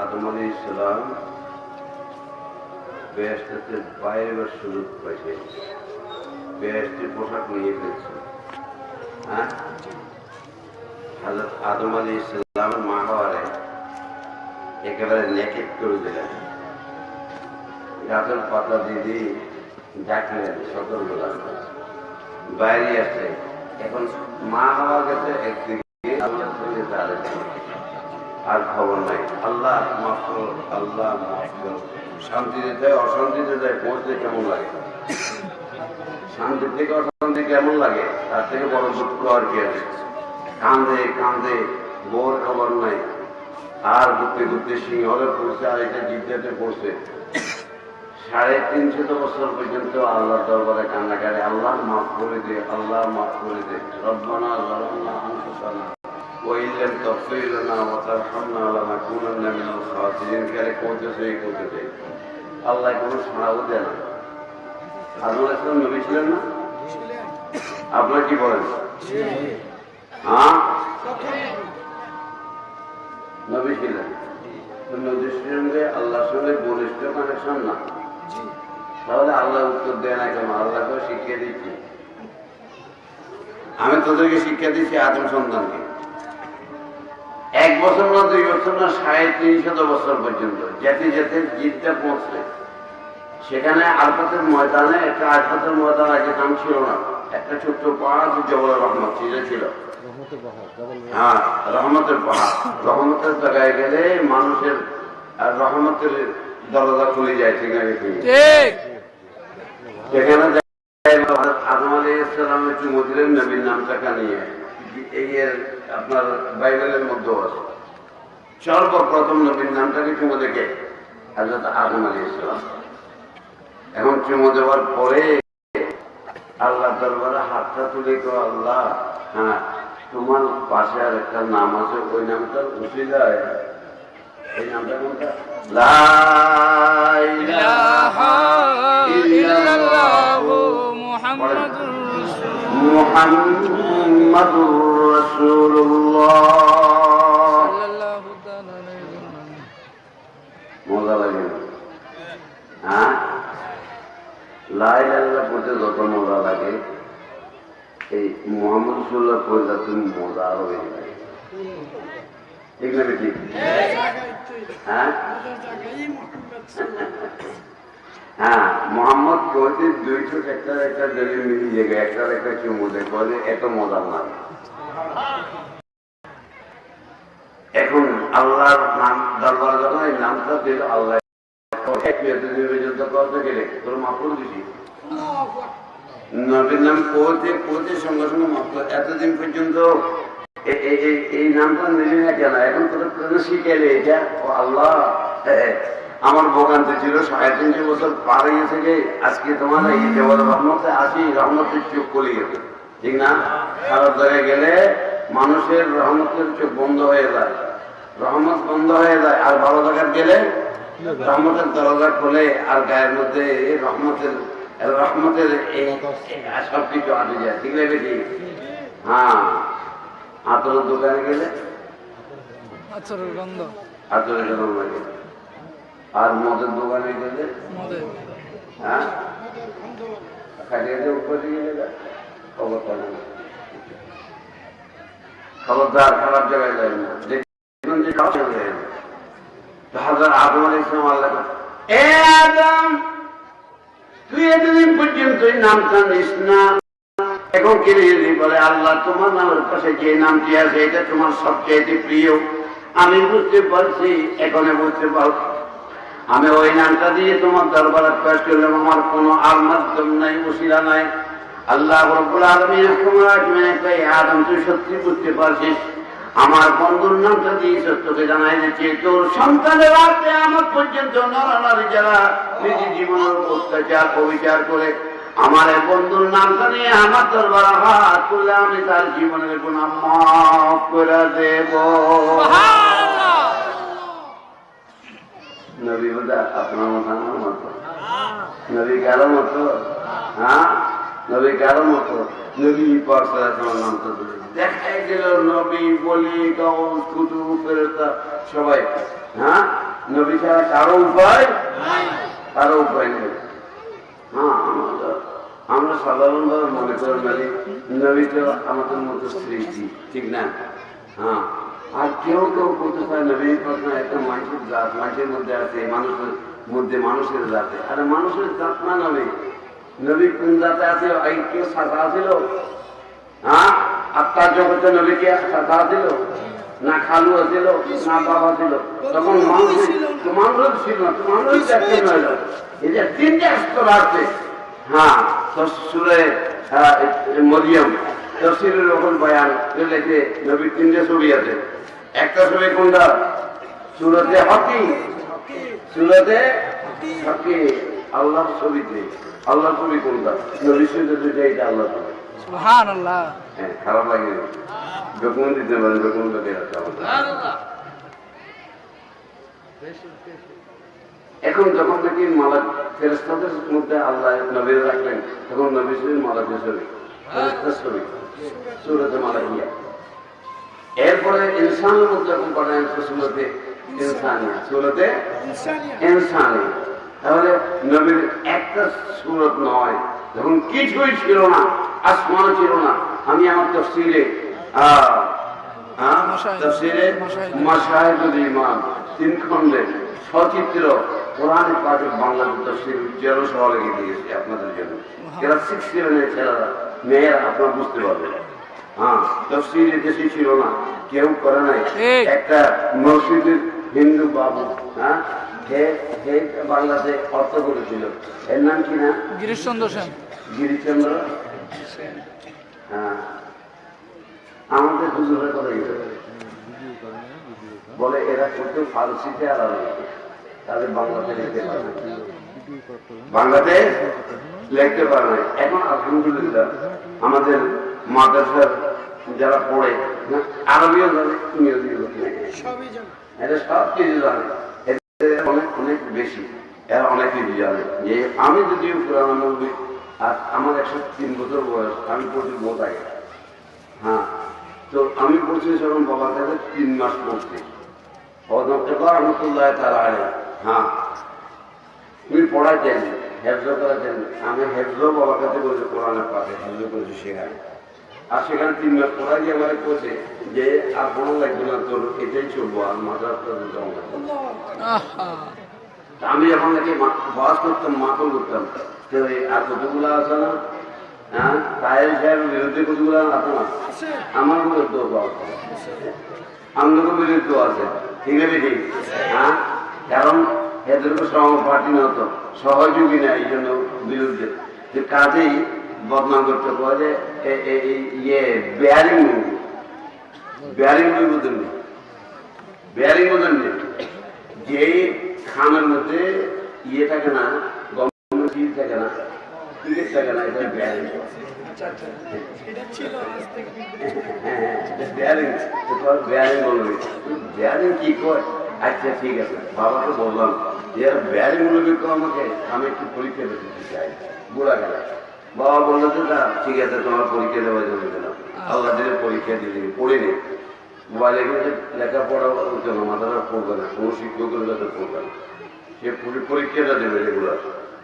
আদম আলী ইসলাম বেহেস্তের বাইরে সুযোগ পাইছে। বেহেস্তের পোশাক নিয়ে ফেলছে। হ্যাঁ? আদম আলী ইসলামের মা হওয়ারে একেবারে নেকেট করে দিলেন। গাছের পাতা দিদি ডাকলেন সতর্কতা বাইরে আসছে এখন মা হওয়া গেছে একদিকে আল্লাহ আর খবর নাই। আল্লাহ মাফ করো, আল্লাহ মাফ করো। শান্তিতে যায়, অশান্তিতে যায় পৌঁছতে কেমন লাগে? শান্তি থেকে অশান্তি কেমন লাগে? তার থেকে বড় দুঃখ আর কি আছে? কান্দে কান্দে বোর খবর নাই। আর ঘুরতে ঘুরতে সিংহলে পড়ছে, আর এটা জিজ্ঞাসে পড়ছে সাড়ে তিনশত বছর পর্যন্ত আল্লাহ দরবারে কান্নাকারে আল্লাহ মাফ করে দে, আল্লাহ মাফ করে দে। রব্বানা আনফুসানা। وإن لم تغفر لنا وترحمنا لنكونن من الخاسرين কারে করতেছে এই করতেছে আল্লাহ কোনো শোনাবো দেয় না আদম ইসলাম নবী ছিলেন না আপনার কি বলেন হ্যাঁ নবী ছিলেন তো নবীর সঙ্গে আল্লাহর সঙ্গে ঘনিষ্ঠ কানেকশন না তাহলে আল্লাহ উত্তর দেয় না কেন আল্লাহকে শিখিয়ে দিচ্ছি আমি তোদেরকে শিক্ষা দিচ্ছি আদম সন্তানকে এক বছর না দুই বছর না সাড়ে তিনশত বছর পর্যন্ত যেতে যেতে জিতটা পৌঁছলে। সেখানে আলফাতের ময়দানে একটা আলফাতের ময়দান আগে নাম ছিল না একটা ছোট্ট পাহাড় জবল রহমত ছিল। ছিল হ্যাঁ রহমতের পাহাড়। রহমতের জায়গায় গেলে মানুষের আর রহমতের দরজা খুলে যায় ঠিক আছে ঠিক। সেখানে যায় আদম আলী ইসলামের চুমু দিলেন নবীর নামটাকা নিয়ে এই এর আপনার বাইবেলের মধ্যেও আছে। সর্বপ্রথম নবীর নামটাকে চুমু দেখে? হাজরত আদম আলী ইসলাম এখন চুমু দেওয়ার পরে আল্লাহ দরবারে হাতটা তুলে তো আল্লাহ হ্যাঁ তোমার পাশে আর একটা নাম আছে ওই নামটা উচিলায় এই নামটা কোনটা? মুহাম্মাদুর আলাইহি ওয়াসাল্লাম। মজা লাগে হ্যাঁ? লাই লাল্লাহ পড়তে যত মজা লাগে, এই মোহাম্মদ রসুল্লাহ পড়লে তুমি মজা আরও বেশি লাগে। ঠিক না ঠিক হ্যাঁ? হ্যাঁ মোহাম্মদ কইতে দুইশো একটা একটা জেলে মিলি জায়গায় একটার একটা চুমু দেখো এত মজার না এখন আল্লাহর নাম, দরবার যখন এই নামটা দিল, আল্লাহ এক করতে গেলে তোর দিছি নবীর নাম সঙ্গে সঙ্গে মাফুল এতদিন পর্যন্ত এই নামটা না কেন? এখন তোর এটা ও আল্লাহ আমার ছিল সাড়ে তিনশো বছর পার হয়ে থেকে আজকে তোমার এই দেবর রহমতে আসি, রহমতের চোখ কলি গেছে ঠিক না? খারাপ জায়গায় গেলে মানুষের রহমতের চোখ বন্ধ হয়ে যায়। রহমত বন্ধ হয়ে যায় আর ভালো জায়গায় গেলে রহমতের দরজা খোলে আর গায়ের মধ্যে রহমতের রহমতের এই সব কিছু আসে যায় ঠিক আছে ঠিক হ্যাঁ। আতরের দোকানে গেলে? আচরের গন্ধ। আতরের গরম লাগে আর মদের দোকানে গেলে? হ্যাঁ। খাটিয়ে উপরে গেলে? খবর খবরদার খারাপ জায়গায় যায় না। হাজার ইসলাম আল্লাহ এ আদম, তুই এতদিন পর্যন্ত এই নামটা নিস না। এখন যদি বলে, আল্লাহ, তোমার নামের পাশে যে নামটি আছে, এটা তোমার সবচেয়ে প্রিয়। আমি বুঝতে পারছি এখনও বুঝতে পার আমি ওই নামটা দিয়ে তোমার দরবারে পেশ করলাম। আমার কোনো আর মাধ্যম নাই উশিলা নাই। আল্লাহ রব্বুল আলমিন আদম, তুই সত্যি বুঝতে পারছিস? আমার বন্ধুর নামটা দিয়ে সত্যকে জানাই দিচ্ছে। তোর সন্তানের রাতে আমার পর্যন্ত নরানারী যারা নিজ জীবনের অত্যাচার অবিচার করে আমার এই বন্ধুর নামটা নিয়ে আমার দরবার হাত করলে আমি তার জীবনের গুণা মাফ করে দেব। নবী বোধা আপনার মতো আমার মতো। নবী কারও মতো? হ্যাঁ? নবী কারও মতো? নবী দেখাই গেল নবী, বলি কুতু ফেরতা সবাই। হ্যাঁ? নবী ছাড়া কারও উপায় কারও উপায় নেই। হ্যাঁ আমরা সাধারণভাবে মনে করেন মানে নবী তো আমাদের মতো সৃষ্টি ঠিক না? হ্যাঁ। আর কেউ কেউ বলতে পারে, নবী কথা একটা মানুষের জাত মানুষের মধ্যে আছে, মানুষের মধ্যে মানুষের জাতে। আরে মানুষের জাত না নবী নবী কোন জাতে আছে কেউ সাদা ছিল হ্যাঁ? আত্মার জগতে নবীকে সাদা ছিল না খালু ছিল না বাবা ছিল তখন মানুষ মানুষ ছিল না। মানুষ দেখতে নয় এই যে তিনটে স্তর আছে। হ্যাঁ সুরে মরিয়ম। তফসিলের রকম বয়ান লেখে নবীর তিনটে ছবি আছে। একটা ছবি কোনটা? সুরতে হকি। সুরতে হকি। আল্লাহর ছবিতে আল্লাহর ছবি কোনটা? ছবিতে দুইটা এটা আল্লাহর ছবি। সুবহানাল্লাহ। হ্যাঁ খারাপ লাগে ডকুমেন্ট দিতে পারেন ডকুমেন্ট এখন যখন নাকি মালা ফেরেস্তাদের মধ্যে আল্লাহ নবীর রাখলেন তখন নবী শরীর মালাকে ছবি। ফেরেস্তার ছবি। সুরতে মালা গিয়া এরপরে ইনসানের মধ্যে যখন পাঠায় সুরতে ইনসানিয়া। সুরতে ইনসানি তাহলে নবীর একটা সুরত নয়। যখন কিছুই ছিল না আসমান ছিল না। আমি আমার তফসিলে তফসিলে মাসাহেদুল ইমান তিন খণ্ডে সচিত্র কোরআন পাঠক তফসিল জেরো সহ লেগে দিয়েছে আপনাদের জন্য। এরা সিক্স সেভেনের ছেলেরা মেয়েরা আপনারা বুঝতে পারবেন। হ্যাঁ তফসিল দেশে ছিল না কেউ করে নাই। একটা মসজিদের হিন্দু বাবু হ্যাঁ বাংলাতে অর্থ করেছিল। এর নাম কি না? গিরিশচন্দ্র সেন। গিরিচন্দ্র হ্যাঁ। আমাদের হুজুরের কথা বলে? এরা করতে ফার্সিতে আর তাদের বাংলাতে লিখতে পারে। বাংলাতে লিখতে এখন আলহামদুলিল্লাহ আমাদের মাদ্রাসার যারা পড়ে আরবিও জানে ইংরেজিও জানে। এটা সব কিছু জানে। অনেক অনেক বেশি। এরা অনেক জানে যে আমি যদিও পুরানো নবী আর আমার একশো তিন বছর বয়স, আমি পড়ছি বোধ হ্যাঁ তো আমি পড়ছি যখন বাবার কাছে তিন মাস পড়ছি। অদপ্তর রহমতুল্লাহ তারা আলে হ্যাঁ তুমি পড়াইতেন হেফজ করেছেন আমি হেফজ বাবার কাছে বলছি কোরআনের পাশে হেফজ করেছি সেখানে। আর সেখানে তিন মাস পড়াই দিয়ে আমার যে আর কোনো লাগবে না তোর এটাই চলবো আর জমা আমি যখন নাকি বাস করতাম মাকল করতাম। আর কতগুলো আছে না? হ্যাঁ? তাইল সাহেবের বিরুদ্ধে কতগুলো আছে না? আমার বিরুদ্ধে আমাদের বিরুদ্ধে আছে। ঠিক আছে ঠিক হ্যাঁ? কারণ শ্রম পার্টি নত সহযোগী না এই জন্য বিরুদ্ধে। যে কাজেই বদনাম করতে এই ইয়ে বেয়ারিং বেয়ারিং মুভি বুঝলেন না? বেয়ারিং বুঝলেন না? যে খামের মধ্যে ইয়ে থাকে না চিজ থাকে না টিকিট থাকে না এটা বেয়ারিং বেয়ারিং বেয়ারিং বলবে বেয়ারিং কি কয়? আচ্ছা ঠিক আছে। বাবাকে বললাম আর বেয়ারিং তো আমাকে? আমি একটু পরীক্ষা দিতে চাই। বুড়া গেল। বাবা বলল যে না ঠিক আছে তোমার পরীক্ষা দেওয়ার জন্য দিলাম আল্লাহ দিলে পরীক্ষা দিয়ে দিবি পড়িনি মোবাইলে গিয়ে লেখাপড়া হতো না মাথাটা পড়বে না কোনো শিক্ষকের কাছে পড়বে না। সে পরীক্ষাটা দেবে রেগুলার।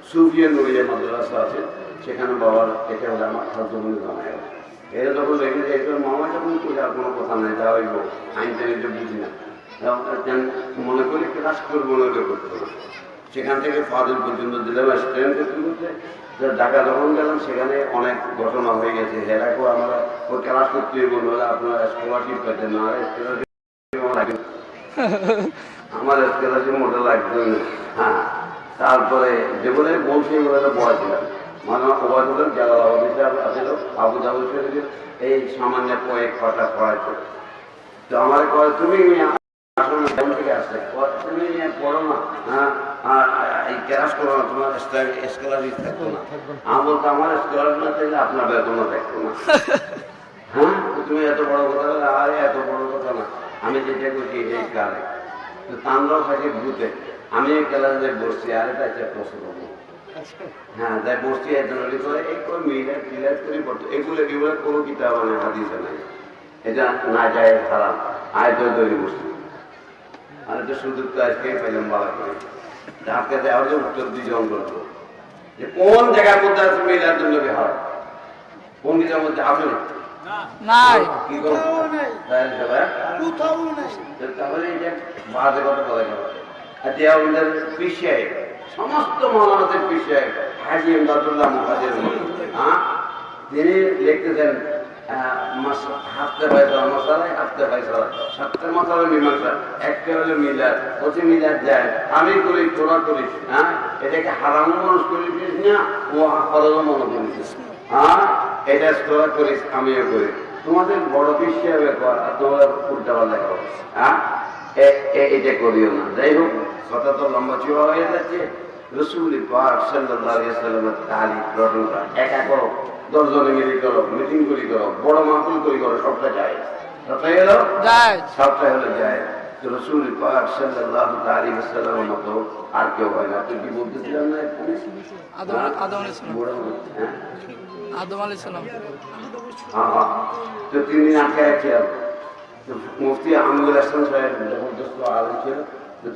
সুফিয়া নুরিয়া মাদ্রাসা আছে সেখানে বাবার এটা হলে আমার খাদ্য জানা গেল এরা যখন দেখে যে এটা মামা যখন করে আর কোনো কথা নাই তা হইব আইন বুঝি না। মনে করি ক্লাস করব মনে করে করতে হবে। সেখান থেকে ফাদুল পর্যন্ত দিলাম স্ট্রেন করতে ঢাকা যখন গেলাম সেখানে অনেক ঘটনা হয়ে গেছে। হেরাকেও আমরা ওই ক্লাস করতে নাহলে আপনারা স্কলারশিপ পেতেন না আমার স্কলারশিপ মোটে লাগতো না। হ্যাঁ তারপরে যেগুলো বলছি এগুলো পড়াছিলাম মানে ওবায়দুল্লাহ জালালাবাদ হিসাবে আসছিল আবু দাবুল শরীফের এই সামান্য কয়েক পাটা পড়াইতো। তো আমার কয় তুমি আসলে থেকে কয়, তুমি পড়ো না। হ্যাঁ এই ক্লাস করো না তোমার স্কলারশিপ থাকতো না। আমি বলতো আমার স্কলারশিপ না থাকলে আপনার বেতনও থাকতো না। হ্যাঁ? তুমি এত বড় কথা বলে আরে এত বড় কথা না। আমি যেটা করছি এটাই কারে। তো থাকে ভূতে। আমি এই ক্লাসে বসছি আর একটা প্রশ্ন করব। হ্যাঁ তাই বসছি করে এই করে মিলাদ টিলাদ করে পড়তো। এগুলো এগুলো কোনো কিতাব হাদিসে নাই এটা না যায় খারাপ আয়ত তৈরি বসছি আর সুযোগ তো আজকে পেলাম বলা করে ডাক্তার দেওয়ার যে উত্তর দুজন করব যে কোন জায়গার মধ্যে আছে মিলাদ নবী হয় কোন কিছুর মধ্যে আছে? না? কি করব? তাই সবাই কোথাও নেই। তাহলে এটা বাজে বলা গেল। আর যে আমাদের পিছিয়ে সমস্ত মহানতের পিছিয়ে হাজি এমদাদুল্লাহ মুখাজের হ্যাঁ? তিনি লিখতেছেন হ্যাঁ মানুষ করিস না ও মনে করিস হ্যাঁ এটা তোরা করিস আমিও করি তোমাদের বড় বিশ্বের ব্যাপার আর তোমরা পাল্টা করো হ্যাঁ এটা করিও না যাই হোক কথা তো লম্বা চুয়া হয়ে যাচ্ছে রসুল পাক সাল্লামের তালিম গ্রহণ করা একা করো দশজনে মিলে করো মিটিং করি করো বড় মাহফিল করি করো সবটা যায় সবটা হলো? যায় সবটা হলো যায় রসুল পাক সাল্লাল্লাহু আলাইহি সাল্লামের মতো আর কেউ হয় না। তুই কি বলতেছিলাম না আদম আদম আলাইহিস সালাম। আদম আলাইহিস সালাম। হ্যাঁ, হ্যাঁ। তো তিন আটকে ছিলাম মুফতি আমিনুল হাসান সাহেব আলম ছিল। তো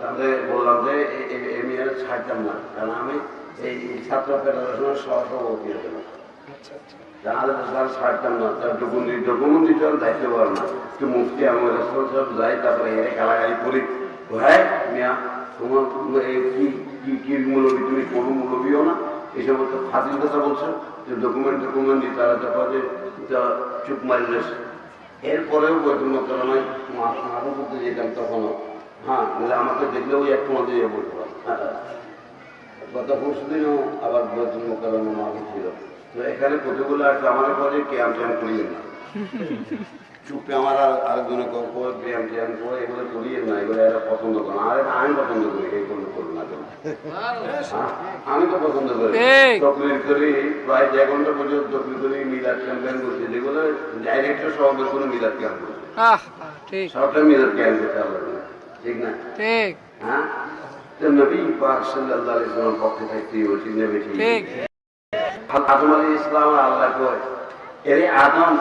তাদের বললাম যে এ- এ- এ ছাড়তাম না। কারণ আমি এই ছাত্র ফেডারেশনের সহসভাপতি হয়েছিলাম। তো তার ছাড়তাম না। তার ডকুমেন্ট ডকুমেন্ট দিতে হবে দায়িত্ব পারো না তো মুফতি যাই তারপরে এর গালাগালি করি ভাই মিয়া তোমার কি কি কি মূলবী? তুমি কোনো মূলবীও না? কথা বলছো? যে ডকুমেন্ট ডকুমেন্ট দিতে তারা যে তা চুপ এরপরেও বৈঠক করানোয় মাথা করতে যেতাম তখনও। হ্যাঁ আমাকে দেখলেও একটু মধ্যে ইয়ে বলতে পারো। গত পরশু দিনও আবার বৈঠক করানো মাকে ছিল। তো এখানে কতগুলো আসলে আমার পরে ক্যাম্প ট্যাম্প করিয়ে না। চুপে আমার আর আরেকজনে করে ব্যায়াম ট্যায়াম করে এগুলো করিয়ে না এগুলো এরা পছন্দ করে আর আমি পছন্দ করি এইগুলো করুন না কেন? হ্যাঁ, আমি তো পছন্দ করি। তকলিফ করি প্রায় দেড় ঘণ্টা পর্যন্ত তকলিফ করি মিলাদ ক্যাম্পেন করছি। যেগুলো ডাইরেক্টর সভাপতি কোনো মিলাদ ক্যাম্প করছে সবটা মিলাদ ক্যাম্প করতে হবে। ঠিক না? ঠিক। হ্যাঁ? তো নবী পাক সাল্লাল্লাহু আলাইহি ওয়াসাল্লাম পক্ষে থাকতে বলছি নবী ঠিক। আদম আলী ইসলাম আল্লাহ কয় এরে আদম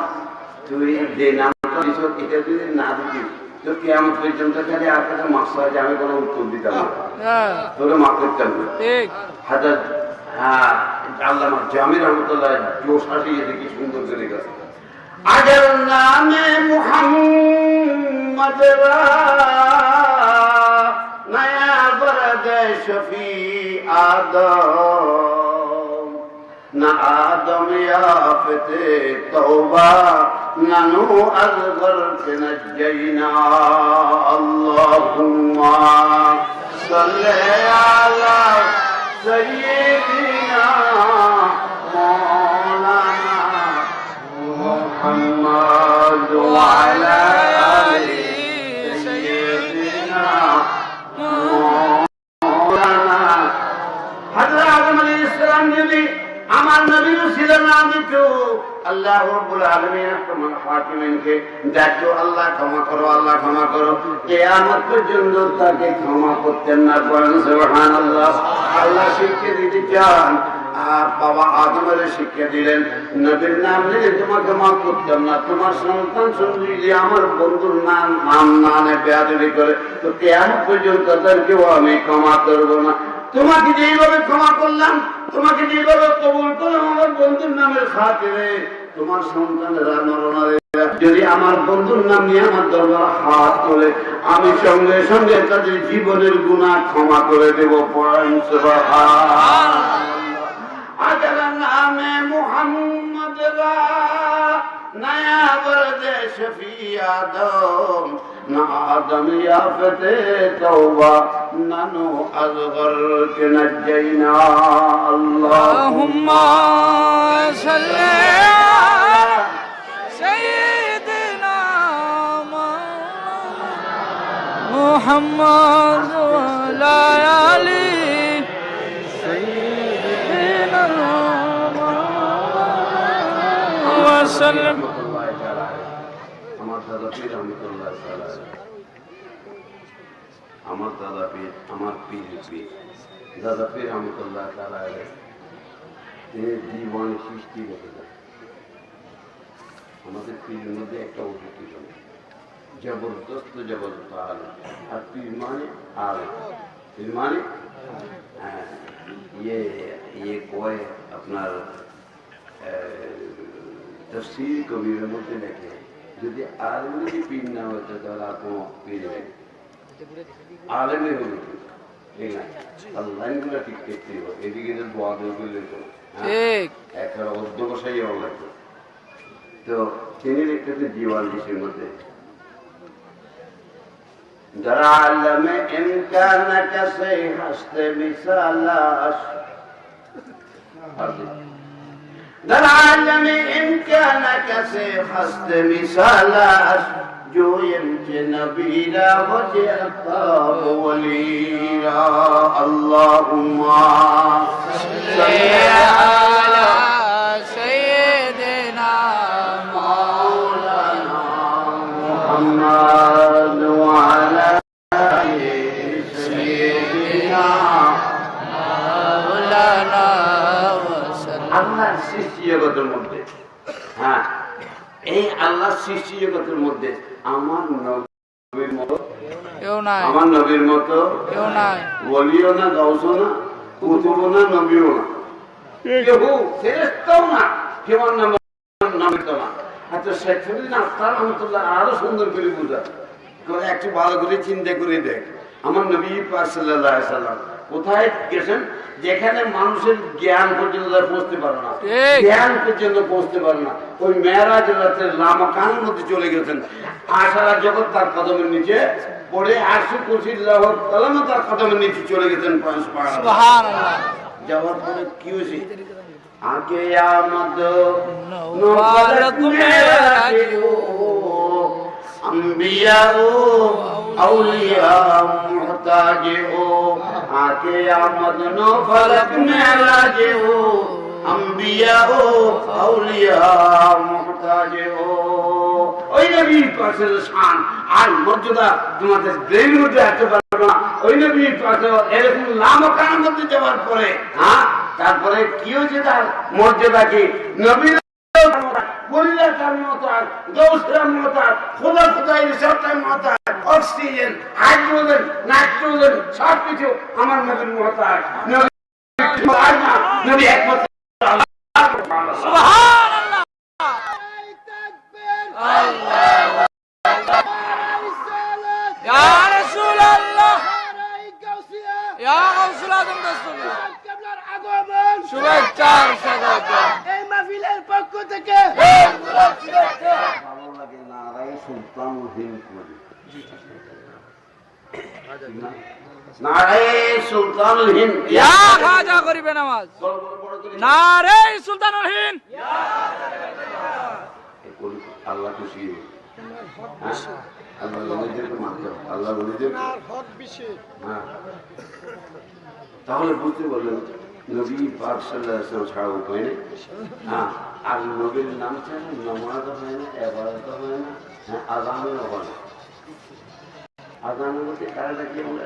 তুই যে নামটা দিছ এটা যদি না দিতি তো কেমন পর্যন্ত খালি আর কাছে মাস আছে আমি কোনো উত্তর দিতাম না। হ্যাঁ তোরে মাফ করতাম না। ঠিক। হাজার হ্যাঁ আল্লাহ জামির রহমতুল্লাহ জোশ আসিয়ে দেখি সুন্দর করে গেছে আজার নামে মুহাম্মদ রা شفیع آدم نہ آدم يا توبہ نہ نو از غرق نجینا۔ اللہم صلی علی سیدنا مولانا محمد وعلى না তোমার না শিক্ষা দিলেন, নবীর নাম নিলে তোমাকে মাফ করতাম না, তোমার সন্তান শুনলি যে আমার বন্ধুর নাম নাম নানে বেয়াদবি করে, তো কেয়ামত পর্যন্ত তাদেরকেও আমি ক্ষমা করব না। তোমাকে যেইভাবে ক্ষমা করলাম তোমাকে যেভাবে কবুল করলাম আমার বন্ধুর নামের খাতিরে। তোমার সন্তানেরা নরনারীরা, যদি আমার বন্ধুর নাম নিয়ে আমার দরবার হাত তোলে, আমি সঙ্গে সঙ্গে তাদের জীবনের গুণা ক্ষমা করে দেব। রা নয়া বরদ শফি আদম। نعادم يا فتي توبة ننو أصغرك نجينا اللهم صل على سيدنا محمد وليالي سيدنا وسلم. আমার দাদা পীর আমার পীর পীর। দাদা পীর রহমতুল্লাহ তাআলা তিনি জীবন সৃষ্টি করতে আমাদের পীরের মধ্যে একটা ওষুধ ছিল। জবরদস্ত জবরদস্ত আল আর পীর মানে আল পীর মানে? হ্যাঁ, ইয়ে ইয়ে কয় আপনার তফসির কবিরের মধ্যে লেখে। যদি আলমে পীর না হতো তাহলে আর কোনো পীর নেই। আলেমে হলো পীর। ঠিক না ঠিক দেখতে হবে। এদিকে যে দোয়া দিয়ে করলে তো? ঠিক। একটা অধ্যবসায়ী হওয়া লাগবে। তো তিনি লিখতেছে জীবালিশের মধ্যে। যারা আল্লামে ইমকানাকা সে হাসতে ذا العالم إن كان كسي خست مثالا جو يمشي نبيلا وجئته وليلا اللهم صل على সৃষ্টি জগতের মধ্যে আমার নবীর মতো কেউ নাই। আমার নবীর মতো কেউ নাই। বলিও না না কুতুবও না নবীও না। কেউ ফেরেস্তাও না কেউ আর নাম নামিত না। আচ্ছা শেখ ফরিদিন আফতার রহমতুল্লাহ আরও সুন্দর করে বুঝা একটু ভালো করে চিন্তা করে দেখ। আমার নবী পাক আলাইহি সাল্লাম কোথায় গেছেন? যেখানে মানুষের জ্ঞান পর্যন্ত পৌঁছতে পারে না। জ্ঞান পর্যন্ত পৌঁছতে পারে না। ওই মেয়েরা যাতে লামাকান মধ্যে চলে গেছেন। আশারা জগৎ তার কদমের নিচে পরে আশু তার কদমের নিচে চলে গেছেন যাওয়ার পরে কি হয়েছে? আগে আমদ ও আউলিয়া ও आमद नो फलक मेराज हो अंबिया हो औलिया मोहताज हो ওই নবী পাশের শান আর মর্যাদা তোমাদের ব্রেন মধ্যে আসতে পারবে না ওই নবী পাশে এরকম লামকানের মধ্যে যাওয়ার পরে হ্যাঁ তারপরে কি হয়েছে তার মর্যাদা কি নবী বলিলা তার মতার গৌসরা মতার খোদা খোদাই সবটাই মতার অক্সিজেন হাইড্রোজেন নাইট্রোজেন সব কিছু আমার নবীর মতার নবী একমাত্র আল্লাহ। সুবহানাল্লাহ রাসূলুল্লাহ ইয়া গাউসুল আজম দস্তগীর শুভেচ্ছার স্বাগত পক্ষ থেকে ভালো লাগে না রাই সুলতান হিন্দ করি নারায় সুলতান হিন্দ। ইয়া খাজা করিবে নামাজ। নারে সুলতানুল হিন্দ। আল্লাহ খুশি হ্যাঁ? আল্লাহ বলিদেরকে মানতে হবে। আল্লাহ বলিদের হ্যাঁ। তাহলে বুঝতে পারলেন নবী পাক সাল্লাহ ছাড়া উপায় নেই হ্যাঁ? আর নবীর নাম ছাড়া নমাজ হয় না এবারত হয় না হ্যাঁ? আজানও হয় না আজানের মধ্যে বলে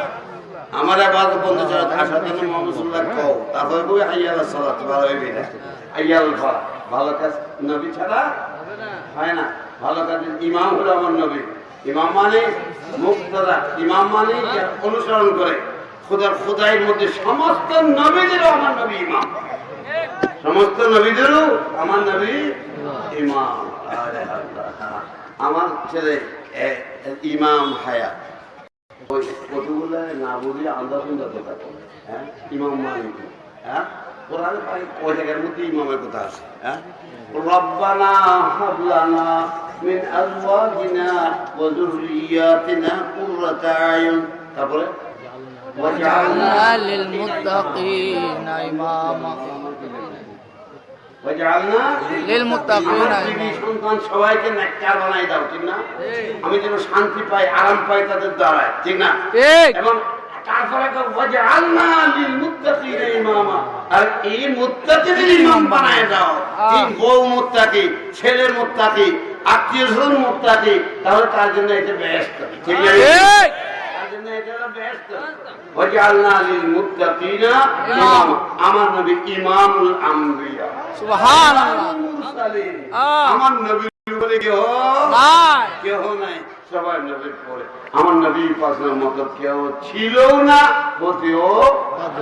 আমার আবাদ বন্ধু ছাড়া আসার জন্য মোহাম্মদ সাল্লাহ কও, তারপরে কই হাইয়াল সালাত ভালো হইবে না। হাইয়াল ফালা ভালো কাজ নবী ছাড়া হয় না। ভালো কাজ ইমাম হলো আমার নবী। ইমাম মানে মুক্তদা। ইমাম মানে অনুসরণ করে। খোদার খোদাইয়ের মধ্যে সমস্ত নবীদেরও আমার নবী ইমাম। সমস্ত নবীদেরও আমার নবী ইমাম। আমার ছেলে ইমাম হায়াত। ওই কতগুলো না বলি আন্দাজ আন্দাজ থাকে। হ্যাঁ? ইমাম মালিক। হ্যাঁ? কথা হ্যাঁ? তারপরে ওয়াজআলনা লিল মুত্তাকিনা আমার বিবি সন্তান সবাইকে নেককার বানাই দাও ঠিক না? আমি যেন শান্তি পাই আরাম পাই তাদের দ্বারায় ঠিক না? এবং তারপরে আর এই মুত্তাকিদের ইমাম বানায় দাও। এই বউ মুত্তাকি ছেলে মুত্তাকি আত্মীয় স্বজন মুত্তাকি তাহলে তার জন্য এটা ব্যস্ত ঠিক তার জন্য এটা হলো বেস্ট ওয়াজআলনা লিল মুত্তাকিনা আমার নবী ইমামুল আম্বিয়া সুবহানাল্লাহ। আমার উপরে কেহ? কেহ নাই। সবাই নবীর পরে আমার নবী পাশের মতো কেউ ছিল না হতেও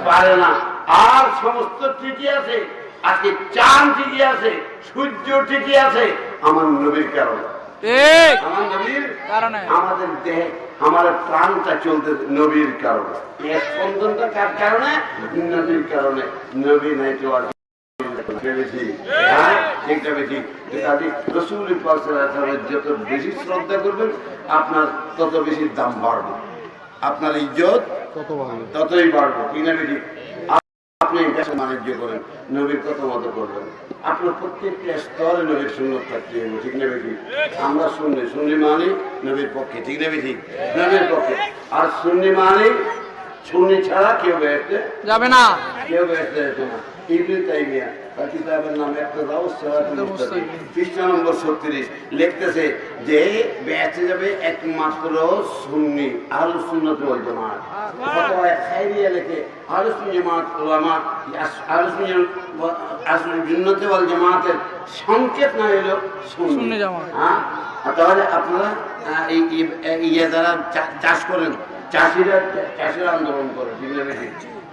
পারে না। আর সমস্ত ঠিকই আছে। আজকে চাঁদ ঠিকই আছে সূর্য ঠিকই আছে। আমার নবীর কারণে। আমার নবীর কারণে। আমাদের দেহে আমার প্রাণটা চলতে নবীর কারণে। এই স্পন্দনটা কার কারণে? নবীর কারণে। নবী নাই তো আর হ্যাঁ যত বেশি শ্রদ্ধা করবেন আপনার তত বেশি দাম বাড়বে। আপনার ইজ্জত ততই বাড়বে। কিনা বেশি আপনি এটাকে বাণিজ্য করেন নবীর কথা মতো করবেন আপনার প্রত্যেকটা স্তরে নবীর সুন্দর থাকতে হবে, ঠিক না বেশি আমরা শুনলে শুনলি মানে নবীর পক্ষে, ঠিক না বেশি নবীর পক্ষে। আর শুনলি মানে শুনলি ছাড়া কেউ যাবে না। কেউ যেত না। ইবনে তাইমিয়া তার কিতাবের নাম একটা পৃষ্ঠা নম্বর ছত্রিশ লিখতেছে যে বেঁচে যাবে একমাত্র সুন্নি আলু সুন্নত ওয়াল জামাত। ফতোয়া খাইরিয়া লেখে আলু সুন্নি জামাত ওলামা আলু সুন্নি আসলে জুন্নতে ওয়াল জামাতের সংকেত না হলো সুন্নি। সুন্নি জামাত। হ্যাঁ? তাহলে আপনারা এই ইয়ে যারা চাষ করেন চাষিরা চাষিরা আন্দোলন করে ঠিক না বেশি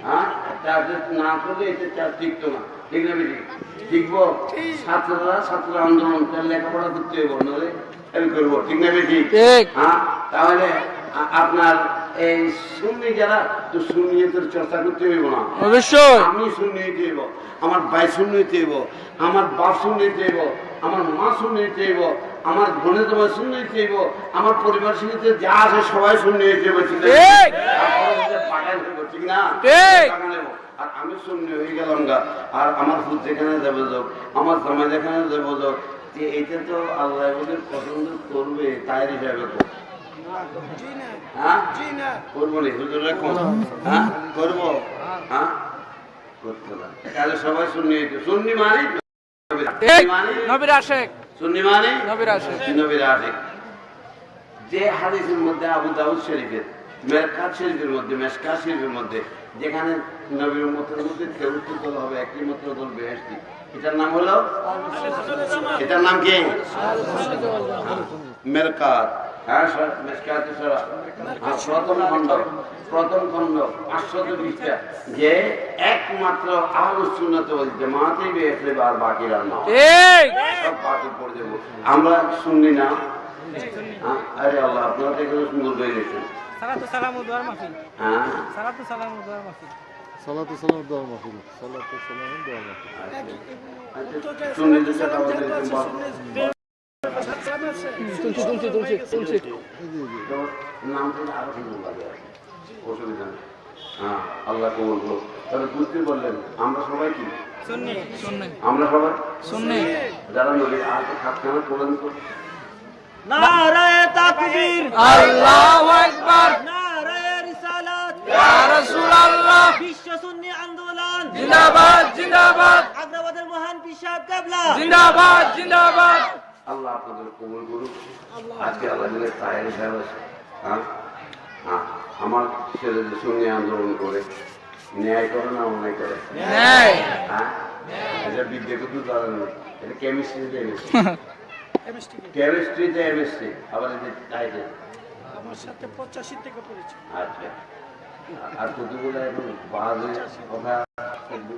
হ্যাঁ? চাষ না করলে এটা চাষ টিকতো না ঠিক না বেশি ছাত্ররা ছাত্র আন্দোলন করে লেখাপড়া করতে আমি করব ঠিক। না বেশি হ্যাঁ? তাহলে আপনার এই সুন্নি যারা তো সুন্নিয়তের চর্চা করতে হইব না। অবশ্যই। আমি হইতে হইব আমার ভাই হইতে হইব আমার বাপ হইতে হইব আমার মা হইতে হইব আমার বোনের তোমার শূন্য হইতে হইব আমার পরিবার সঙ্গে যা আছে সবাই শূন্য হইতে হইব ঠিক না? আর আমি শূন্য হয়ে গেলাম গা। আর আমার ফুল যেখানে যাবে যাও আমার যেখানে যাব যাও যে এটা তো আল্লাহ বলে পছন্দ করবে তাই হিসাবে তো হ্যাঁ? করব নি হুজুরে হ্যাঁ? করব? হ্যাঁ? করতে না তাহলে সবাই শুনি শুননি মানে মানে নবীর শুননি মানে? নবীর আশিক যে হাদিসের মধ্যে আবু দাউদ শরীফের মেরকাত শরীফের মধ্যে মেসকাত শরীফের মধ্যে যেখানে নবীর মতের মধ্যে চতুর্থ দল হবে একটি মাত্র দল বেহেস্তি এটার নাম হলো? এটার নাম কি? মেরকাত। হ্যাঁ স্যার মেসকাতে সরা প্রথম খণ্ড প্রথম খণ্ড পাঁচশত বিশটা যে একমাত্র আলোচনাতে বলছে মাতেই বেহেস্তে আর বাকিরা না ঠিক। সব পাঠে পড়ে দেবো। আমরা শুনলি না? হ্যাঁ? আরে আল্লাহ আপনারা তো এখানে সুন্দর হয়ে গেছেন। সালাতু সালামু দুয়ার মাহফিল। হ্যাঁ। সালাতু সালামু দুয়ার মাহফিল। সালাতু সালাম দোয়া মাহফিল। সালাতু সালাম দোয়া মাহফিল। আচ্ছা, শুনলি তো সেটা আমাদের বল। তুলছি তুলছি তুলছি তুলছি। অসুবিধা হ্যাঁ আল্লাহ কবুল করুক তবে বুঝতে বললেন আমরা সবাই কি আমরা সবাই শুননি যারা নদীর আর খাতখানা তোলেন তো নারায়ে তাকবীর আল্লাহু আকবার নারায়ে রিসালাত ইয়া রাসূলুল্লাহ বিশ্ব সুন্নি আন্দোলন জিন্দাবাদ জিন্দাবাদ আগ্রাবাদের মহান পিসাব কাবলা জিন্দাবাদ জিন্দাবাদ আল্লাহ আপনাদের কবুল করুক। আজকে আল্লাহ দিলে তাহের সাহেব আছে। হ্যাঁ? হ্যাঁ। আমার ছেলেদের সঙ্গে আন্দোলন করে। ন্যায় করে না অন্যায় করে? হ্যাঁ? এটা বিদ্যা কিন্তু জানেন না এটা কেমিস্ট্রিতে এমএসসি কেমিস্ট্রিতে এমএসসি আবার যে টাইটেল আমার সাথে পঁচাশি থেকে পড়েছে। আচ্ছা। আর কতগুলো এখন বাজে? কথা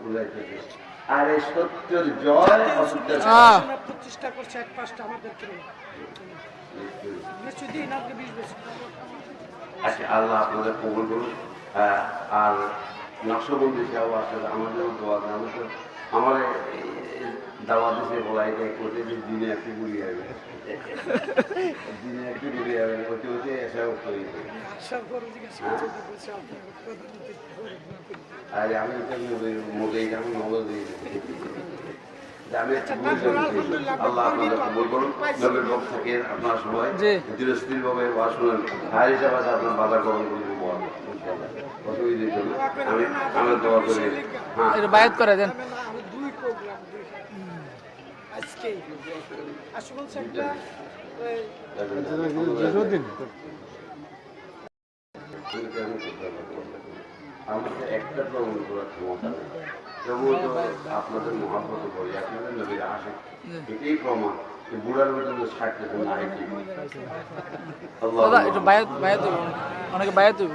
উল্লাইতেছে আর এই সত্যের জয় অসত্যের প্রতিষ্ঠা করছে এক পাঁচটা আমাদের আচ্ছা আল্লাহ আপনাদের কবুল করুন আহ, আর নকশবন্দি সাহেব আসলে আমাদের দোয়া দেন। আমি তো আমার দাওয়া দিছে বলাই দেয় করতে দিনে একটু গুলি হবে দিনে একটু গুলি হবে ওতে ওতে এসেও করি আর আমি তো মোটেই যেমন নগদ দিয়ে আপনারা সবাই ভাবে ওয়াজ শুনেন হিসাবে আপনার বাধা গ্রহণ করবেন আমি আমি দোয়া করি হ্যাঁ বায়াত করে দেন আমি না আমি দুই প্রোগ্রাম আজকে? আসল একটা আমাদের একটা প্রমাণ করার ক্ষমতা নেই। তবুও তো আপনাদের মহাব্বত করি আপনাদের নবীর আসে এটাই প্রমাণ। বুড়ার পর্যন্ত ষাট থেকে দাদা একটু বায়াত বায়াত হইব অনেকে বায়াত হইব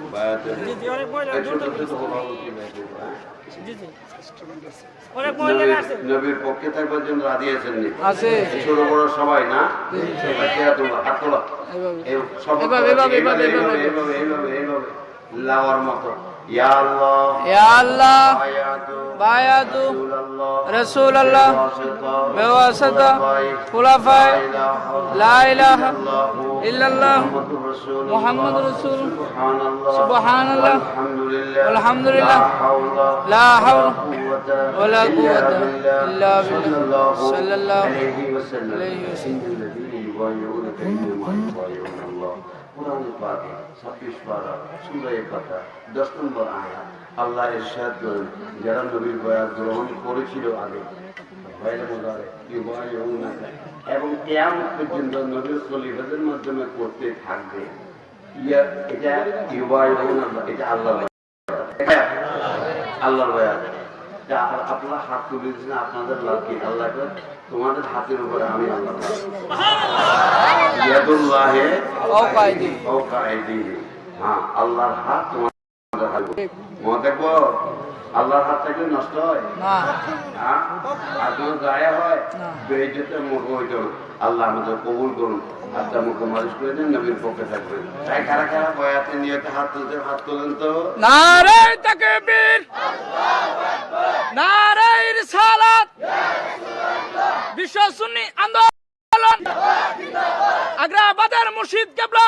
নবীর পক্ষে থাকবার জন্য রাজি আছেন আছে। ছোট বড় সবাই না? হাত তোলা। এইভাবে এই সব এভাবে, এভাবে, এভাবে, এইভাবে এইভাবে এইভাবে এইভাবে লাওয়ার মতো ইয়া আল্লাহ ইয়া আল্লাহ আয়াতু বায়াতু রাসূলুল্লাহ রাসূলুল্লাহ বেওয়াসিতা খুলাফায়ে লা ইলাহা ইল্লাল্লাহ মুহাম্মাদুর রাসূল সুবহানাল্লাহ আলহামদুলিল্লাহ লা হাওলা ওয়ালা কুওয়াতা ইল্লা বিল্লাহ সাল্লাল্লাহু আলাইহি ওয়াসাল্লাম কোরআন পাকে, ছাব্বিশ পারা সুরাই কথা দশ নম্বর আয়া। আল্লাহ ইরশাদ করেন, যারা নবীর বয়াত গ্রহণ করেছিল আগে। এবং কিয়ামত পর্যন্ত নবীর খলিফাদের মাধ্যমে করতে থাকবে। ইয়া, এটা ইউবাইউনা এটা আল্লাহ আল্লাহর বয়াত। আপনার হাত তুলে দিয়েছেন আপনাদের লাভ কি? আল্লাহ তোমাদের হাতের উপরে আমি আল্লাহ। হ্যাঁ আল্লাহর হাত তোমাদের হাতে মনে দেখব আল্লাহর হাত থাকলে নষ্ট হয়? না। হ্যাঁ? আর কোনো গায়ে হয়? না। বেজতে মুখ হইতো আল্লাহ আমাদের কবুল করুন। হাতটা মুখে মালিশ করে দিন নবীর পক্ষে থাকবেন। তাই কারা কারা বয়াতে নিয়ে হাত তুলতে হাত তোলেন তো? তাকবীর! বিশ্ব সুন্নি আন্দোলন। আগ্রাবাদের মুর্শিদ কেবলা।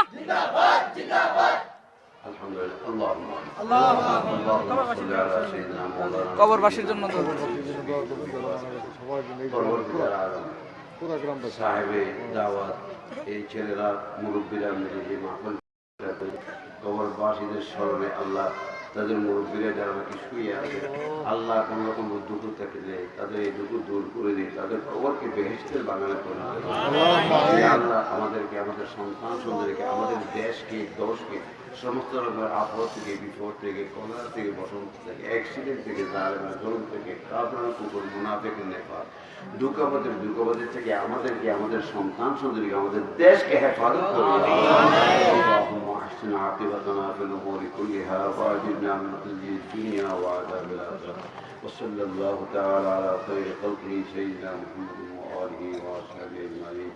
কবরবাসীর জন্য সাহেবে দাওয়াত এই ছেলেরা মুরব্বীরা মিলে যে মাহফিল কবরবাসীদের স্মরণে আল্লাহ তাদের মুরব্বীরা যারা নাকি শুয়ে আছে আল্লাহ কোন রকম থেকে দেয় তাদের এই দুঃখ দূর করে দিই তাদের খবরকে বেহেস্তের বাগানে করে। আল্লাহ আমাদেরকে আমাদের সন্তান সন্তানকে আমাদের দেশকে দশকে সমস্ত রকমের আপদ থেকে বিপদ থেকে কলার থেকে বসন্ত থেকে অ্যাক্সিডেন্ট থেকে জালেমের জলম থেকে কাপড়ের কুকুর মুনাফেক নেপাল দুঃখাপদের দুঃখাপদের থেকে আমাদেরকে আমাদের সন্তান সন্তানকে আমাদের দেশকে হেফাজত করে اللهم احسن عاقبتنا في الامور كلها واجرنا من خزي الدنيا وعذاب الاخره وصلى الله تعالى على خير خلقه سيدنا محمد واله واصحابه اجمعين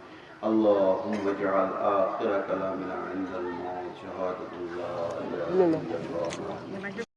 اللهم اجعل اخر كلامنا عند الموت شهاده الله لا اله الا الله gente roda do lado, né? do lado.